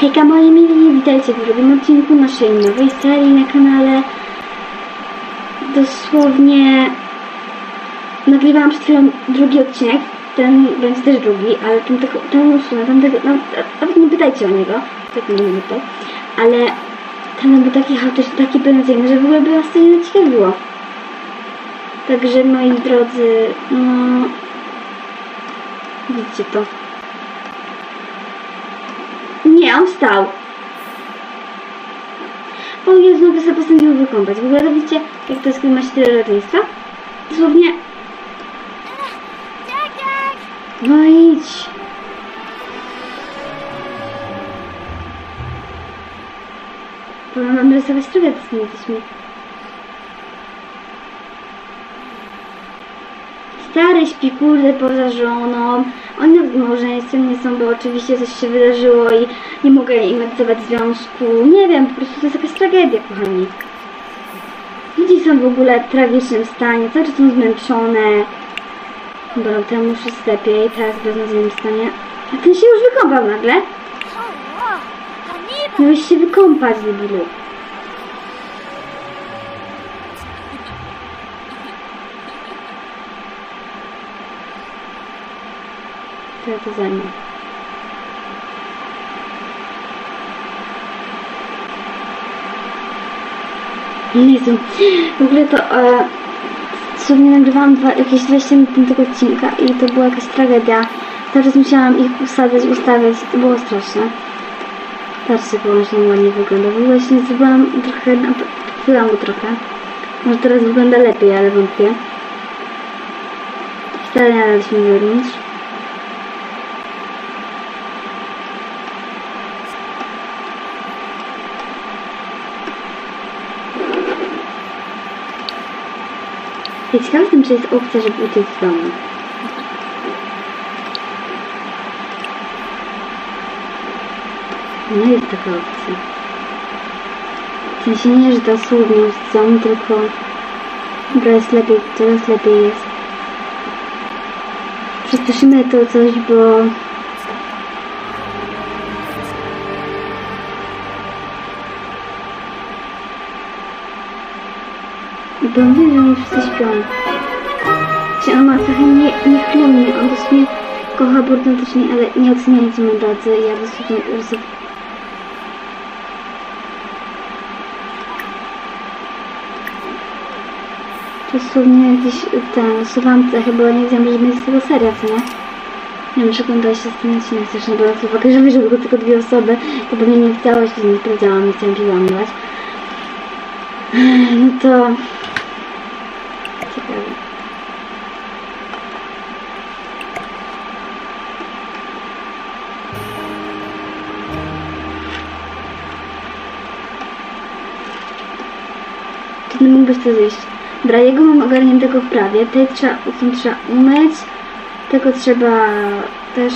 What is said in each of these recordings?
Hejka moi mili, witajcie w drugim odcinku naszej nowej serii na kanale. Dosłownie nagrywałam przed chwilą drugi odcinek, ten będzie też drugi, ale ten, tego, ten usunę, ten tego, no, nawet nie pytajcie o niego, tak nie mówię to, ale ten był taki chaotyczny, taki beznadziejny, że w ogóle by was to nie zaciekawiło. Także moi drodzy, no widzicie to. Nie, on wstał. O Jezu, sobie postanowił wykąpać. W ogóle widzicie, jak to jest, kiedy macie tyle rodzeństwa? Dosłownie... No idź. Powiem wam rysować trochę z tymi dziećmi. Stary śpi kurde poza żoną. Oni nawet małżeństwem nie są, bo oczywiście coś się wydarzyło i nie mogę im oddawać związku. Nie wiem, po prostu to jest jakaś tragedia, kochani. Dzieci są w ogóle w tragicznym stanie, cały czas są zmęczone. Bo rok temu już jest lepiej, teraz w beznadziejnym stanie. A ten się już wykąpał nagle. Miałeś się wykąpać, debilu. To to zajmę. Jezu, w ogóle to e, sobie nagrywałam dwa, jakieś 20 minut tego odcinka i to była jakaś tragedia. Czas musiałam ich usadzać, ustawiać, to było straszne. Patrzcie, jak on ładnie wygląda. W ogóle się zrobiłam trochę, napyłam go trochę. Może teraz wygląda lepiej, ale wątpię. Wcale nie daliśmy wewnątrz. Ja ciekawa jestem, czy jest opcja, żeby uciec z domu. No jest taka opcja. W sensie nie, że dosłownie z domu, tylko coraz lepiej, coraz lepiej jest. Przyspieszymy to coś, bo Że oni wszyscy śpią. Czy on ma trochę nie, niechlujny, on dosłownie kocha burdantycznie, ale nie oceniajcie moi drodzy, ja dosłownie roz... Dosłownie jakiś ten, słucham chyba nie że będzie z tego seria, co nie? Nie wiem, czy oglądaliście ten odcinek też, no biorąc uwagę, że wyszły tylko dwie osoby, to pewnie nie w całości nie sprawdzałam, nie chciałam się. No to... Mógłbyś to zjeść. Dobra, jego mam ogarniętego w prawie. Tej trzeba, tą trzeba umyć. Tego trzeba też...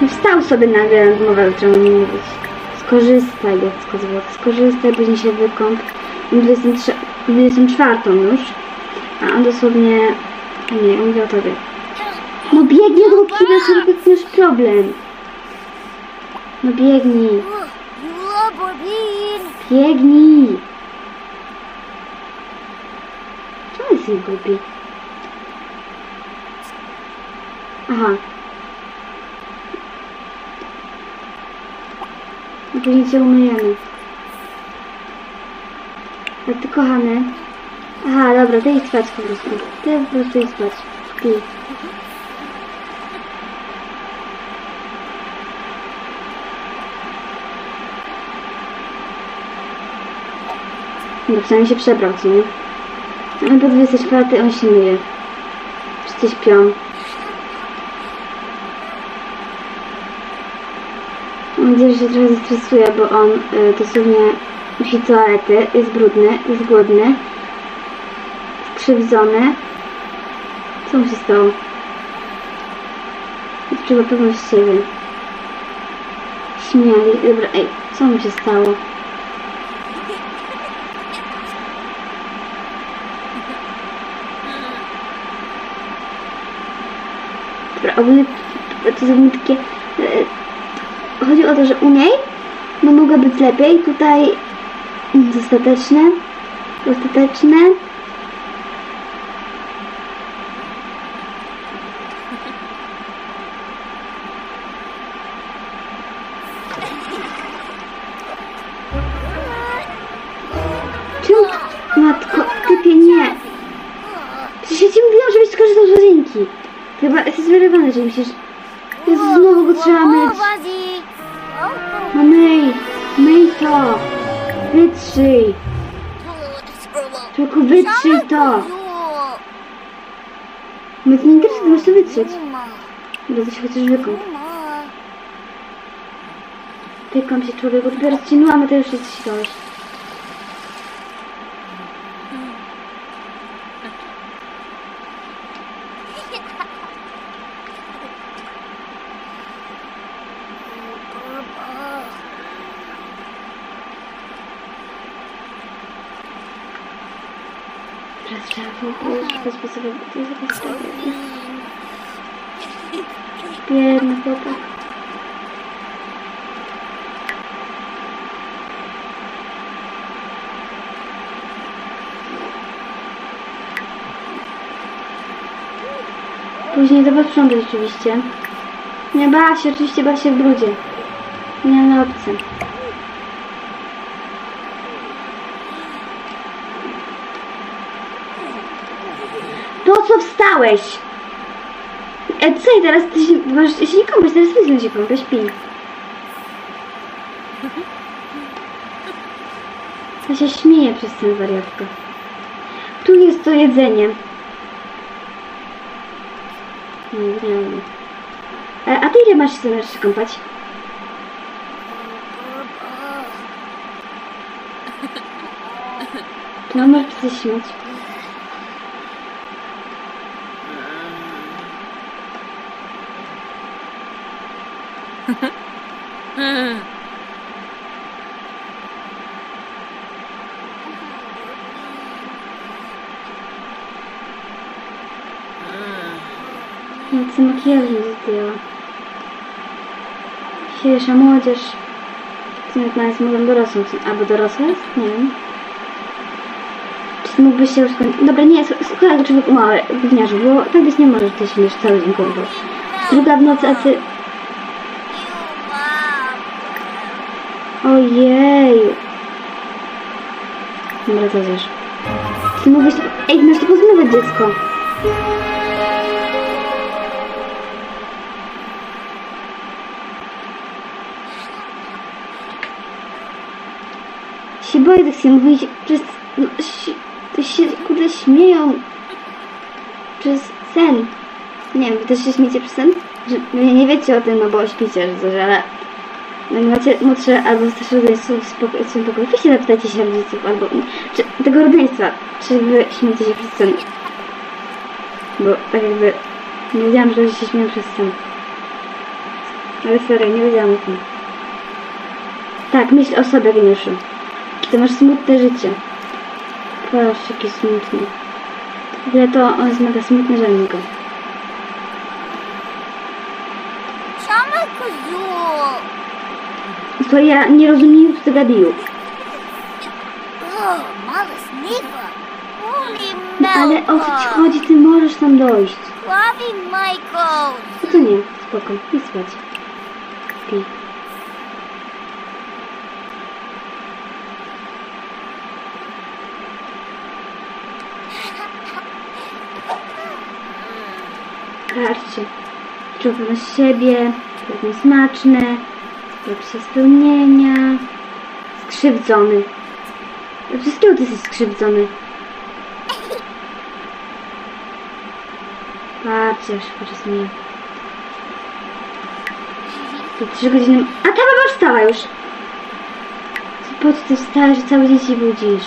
No wstał sobie nagle rozmowę, o którą mi mówić. Skorzystaj, dziecko złote. Skorzystaj, później się wykąp. 23, 24 już. A on dosłownie... Nie, on mówi o tobie. No biegnij do kina, sobie już problem. No biegnij. Biegnij! Jest nie głupi? Aha. I później cię umyjemy. A ty kochany. Aha, dobra, ty idź spać po prostu. Ty po prostu idź spać. Ty. No przynajmniej się przebrał, co nie? Ale po 24 on się myje. Wszyscy śpią. Mam nadzieję, że się trochę zestresuje, bo on y, dosłownie musi toalety, jest brudny, jest głodny, skrzywdzony. Co mu się stało? Odczuwa pewność siebie. Śmiali. Dobra, ej, co mu się stało? Dobra, ogólnie to są takie... e, Chodzi o to, że u niej No mogło być lepiej. Tutaj dostateczne. Dostateczne. Czemu? Trzeba myć. No myj, myj to. Wytrzyj. Tylko wytrzyj to. My to nie interesuje, masz to wytrzeć. Bo się chociaż wykąp. Wykąp się człowieku, dopiero zcinęłam, a ty już się ścigałeś. Bez sobie to jest. Później to posprzątać oczywiście. Nie baw się, oczywiście baw się w brudzie. Nie na obcy. Po wstałeś? E, co i teraz ty się, masz, się nie kąpać, teraz wyzwól się kąpać, śpi. Ja się śmieję przez ten wariatkę. Tu jest to jedzenie. Nie, wiem. E, a ty ile masz się zamiast kąpać? No możesz się śmiać. Nic z makijażu nie zdjęła. Dzisiejsza młodzież. Co nie jest mogą dorosłą, albo dorosła? Nie wiem. Czy mógłbyś się już skończyć? Dobra, nie, słuchaj, człowiek mały, gówniarzu, bo tak być nie może, że ty się już cały dzień kąpać. Druga w nocy, a ty... Ojej. Dobra, to zjesz. Ty mógłbyś... Ej, masz to pozmywać dziecko. się boję tak się mówić przez... No, to się kurde śmieją przez sen. Nie wiem, wy też się śmiecie przez sen? Że wy nie wiecie o tym, no bo śpicie, że coś, ale... Jak macie młodsze albo starsze rodzeństwo w swoim pokoju, weźcie zapytajcie się rodziców albo... Czy tego rodzeństwa, czy wy śmiecie się przez sen? Bo tak jakby... Nie wiedziałam, że się śmieją przez sen. Ale serio, nie wiedziałam o tym. Tak, myśl o sobie, geniuszu. Ty masz smutne życie. Patrz, jaki smutny. W to on jest mega smutny, że go. To ja nie rozumiem, sniwa. Uli No ale o co ci chodzi? Ty możesz tam dojść. Ławi Michael. No to nie, spoko, idź spać. Pi. Patrzcie, czuł pewność siebie, pewnie smaczne, lepsze spełnienia, skrzywdzony. Wszystkiego ty jesteś skrzywdzony. Patrzcie, aż po mnie. To trzy godziny... A ta baba wstała już! Po co ty wstałeś, że cały dzień się budzisz?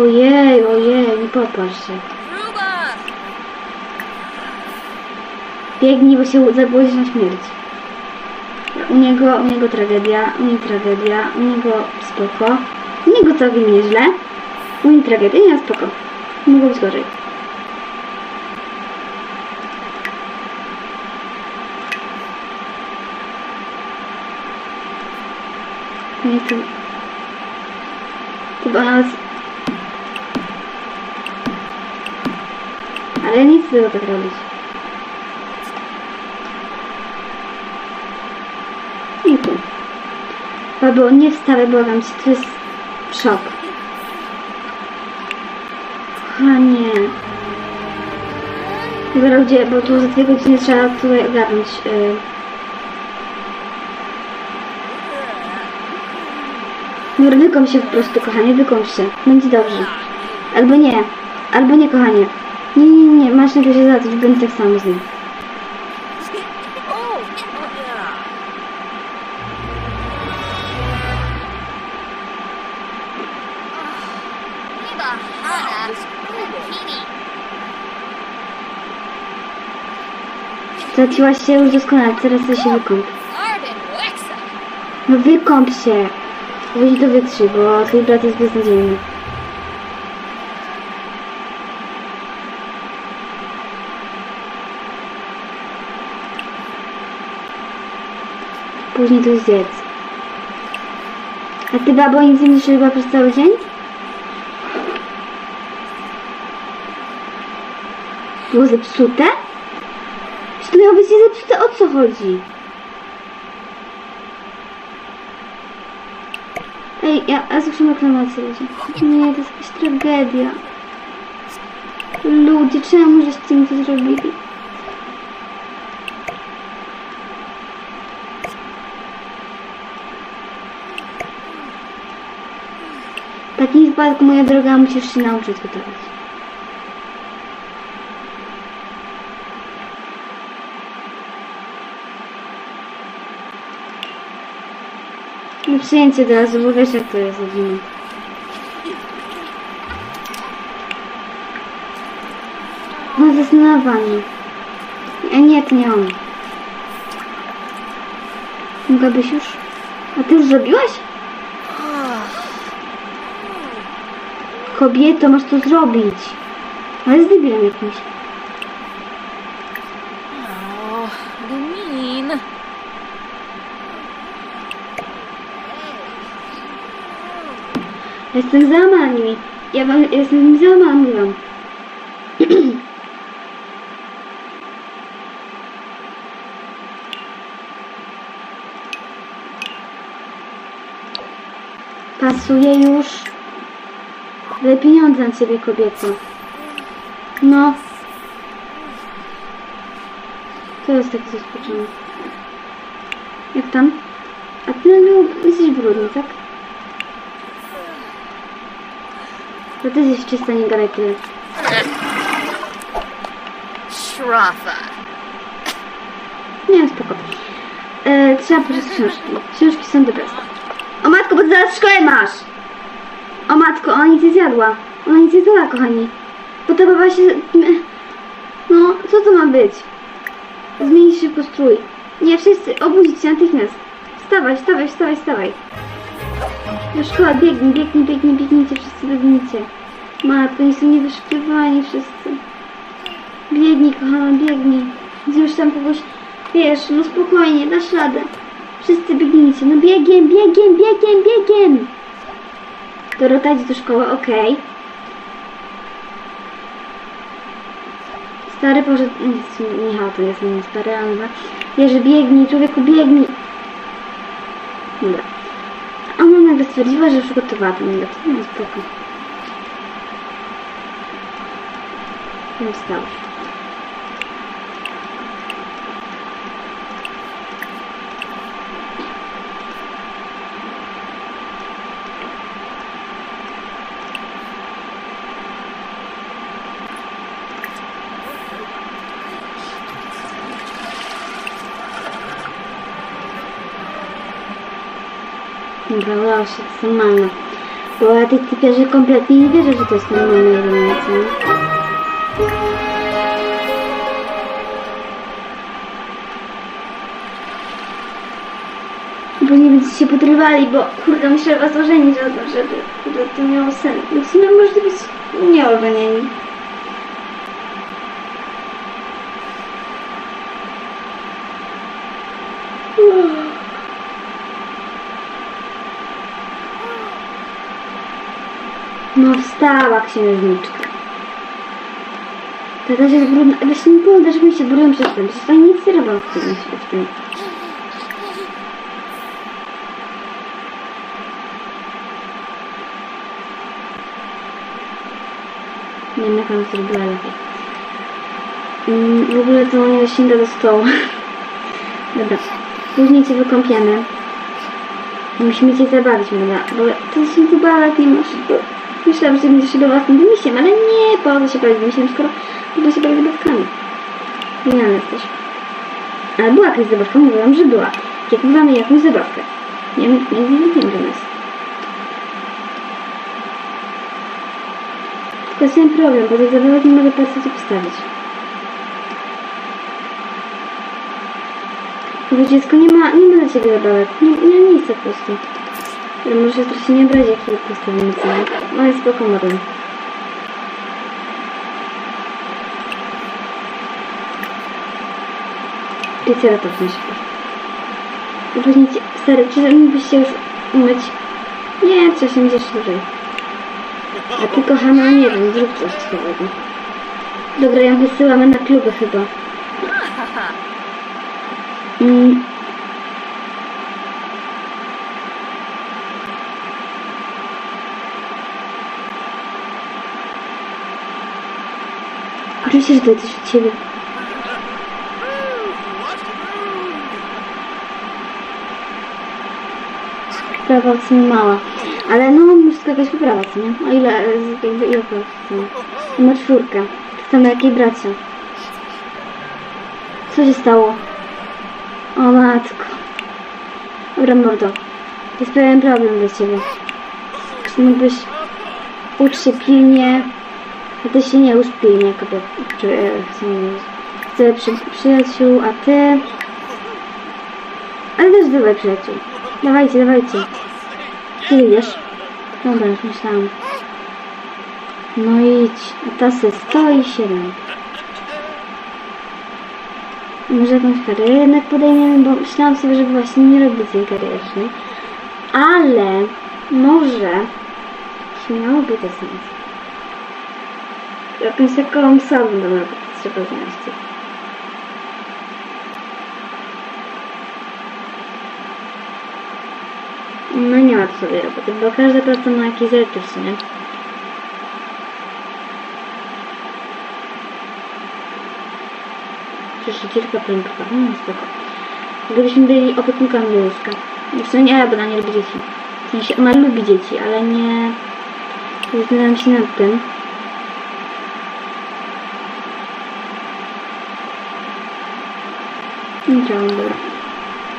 Ojej, ojej, nie popatrz się. Biegnij, bo się zabłodzisz na śmierć. U niego, u niego tragedia, u niej tragedia, u niego spoko. U niego całkiem nieźle. U niej tragedia, nie, spoko. Mogło być gorzej. Nie to... Chyba nas... Ale ja nie tego tak robić. I tu. Babo, nie wstawaj, błagam cię, to jest szok. Kochanie. Dobra, gdzie, bo tu za dwie godziny trzeba tutaj ogarnąć. y, Dobra, wykąp się po prostu, kochanie, wykąp się. Będzie dobrze. Albo nie. Albo nie, kochanie. Nie, nie, nie, masz na to się załatwić, będę tak samo z nim. Załatwiłaś się już doskonale, teraz to się wykąp. No wykąp się. Weź to wytrzyj, bo twój brat jest beznadziejny. Później to zjedz. A ty, babo, nic nie robiła przez cały dzień? Było zepsute? Miało być zepsute? O co chodzi? Ej, ja, ja słyszę reklamację ludzie. Nie, to jest jakaś tragedia. Ludzie, czemu żeście mi to zrobili? W takim wypadku, moja droga, musisz się nauczyć gotować. No przyjęcie od razu, bo wiesz jak to jest zimno. No zastanawianie. A nie, to nie on. Mogłabyś już? A ty już zrobiłaś? Kobieto, masz to zrobić. Ale z debilem jakimś. Jestem załamana nimi. Ja wam, jestem mówię wam. Pasuje już. Ale pieniądze na ciebie, kobieco. No. To jest taki zaskoczony. Jak tam? A ty nagle jesteś brudny, tak? To ty jesteś czysta, nie gadaj tyle. Shrafa. Nie, spoko. E, trzeba pożyczyć książki. Książki są dobre. O matko, bo ty zaraz szkołę masz! O matko, ona nic nie zjadła. Ona nic nie zjadła, kochani. Baba się... No, co to ma być? Zmienić szybko strój. Nie, wszyscy, obudzić się natychmiast. Wstawaj, wstawaj, wstawaj, wstawaj. Do szkoły, biegnij, biegnij, biegnij, biegnijcie, wszyscy biegnijcie. Matko, nie są niewyszykiwani wszyscy. Biegnij, kochana, biegnij. Już tam kogoś, wiesz, no spokojnie, dasz radę. Wszyscy biegnijcie, no biegiem, biegiem, biegiem, biegiem. Dorota idzie do szkoły, okej. Stary poszedł, nie, Michał to jest nie stary, ale. Jerzy, biegnij, człowieku, biegnij. Dobra. Nagle stwierdziła, że przygotowała ten obiad. No spoko. Nie wstał. Dobra, się, to jest normalne. Bo ja tych typiarzy kompletnie nie wierzę, że to jest normalna eliminacja. nie? Bo nie będziecie się podrywali, bo kurde, muszę was ożenić to, żeby kurde, to miało sens. No w sumie może być nieożenieni. No wstała księżniczka. To też jest brudna. Właśnie nie powiem, że mi się brudzą przez tym. Przecież oni nic nie robią w tym. W tym. Nie wiem jak ona zrobiła lepiej. Mm, W ogóle to nie sięga do stołu. Dobra. Później cię wykąpiemy. Musimy cię zabawić, Mela, bo ty się chyba lepiej masz. Myślałam, że będziesz się własnym dymisiem, ale nie, co się bawić dymisiem, skoro można się bawić zabawkami. Genialny jesteś. Ale była jakaś zabawka, mówiłam, że była. Jak mamy jakąś zabawkę. Nie nie wiem, nie wiem, jest. Tylko jest ten problem, bo tych zabawek nie mogę po prostu postawić. Bo dziecko nie ma, nie ma dla ciebie zabawek. Nie, nie ma miejsca po prostu. Może się nie obrazi, jak chwilę postawimy nie? No jest spoko model. Triceratops na przykład. I później, ci- stary, czy mógłbyś się już umyć? Nie, się gdzieś dłużej. A ty kochana, nie wiem, zrób coś ciekawego. Dobra, ją wysyłamy na kluby chyba. Mm. Oczywiście, że coś od ciebie. Sprawa w sumie mała. Ale no, muszę jakaś poprawa, co nie? O ile, jakby ile to co nie? Czwórkę. Tak samo jak jej bracia. Co się stało? O matko. Dobra, mordo. Jest pewien problem dla ciebie. Czy mógłbyś ucz się pilnie, a ty się nie ucz pilnie, kobiet. Czy e, chcę przy, przyjaciół, a ty... Ale też dawaj przyjaciół. Dawajcie, dawajcie. Gdzie idziesz? Dobra, już myślałam. No idź. A ta se stoi. Może jakąś karierę jednak podejmiemy, bo myślałam sobie, że właśnie nie robię tej karierycznej. Ale może śmiałoby to sens. Jakąś taką osobę dobra, trzeba znaleźć. No nie ma tu sobie roboty, bo każda praca ma jakiś zakres, nie? Przyszczycielka prędka. No spoko. Gdybyśmy byli opiekunkami Józka. W sumie nie, bo ona nie lubi dzieci. W sensie ona lubi dzieci, ale nie... Zastanawiam się nad tym.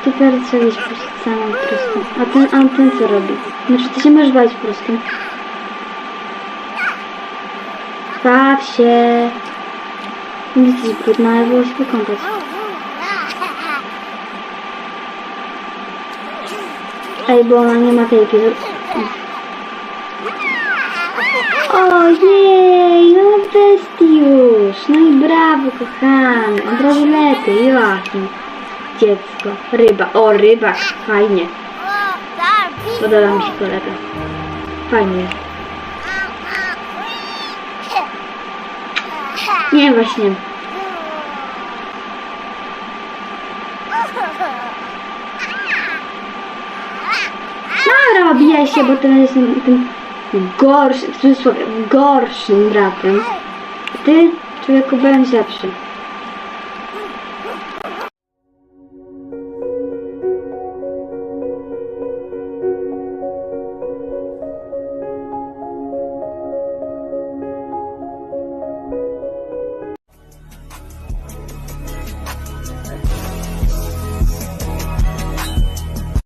Tu teraz trzeba iść po prostu samą po prostu. A ten, a ten co robi? Znaczy ty się możesz bawić po prostu. Baw się. Nie jesteś brudna, ale było się wykąpać. Ej, bo ona nie ma tej piór. Ojej, no bestii. No i brawo, kochany. Od razu lepiej, Joachim. Dziecko. Ryba. O, rybak. Fajnie. Podoba mi się kolega. Fajnie. Nie, właśnie. Obijaj się, bo teraz jestem tym gorszym, w cudzysłowie, gorszym bratem. Ty, człowieku, będziesz lepszy.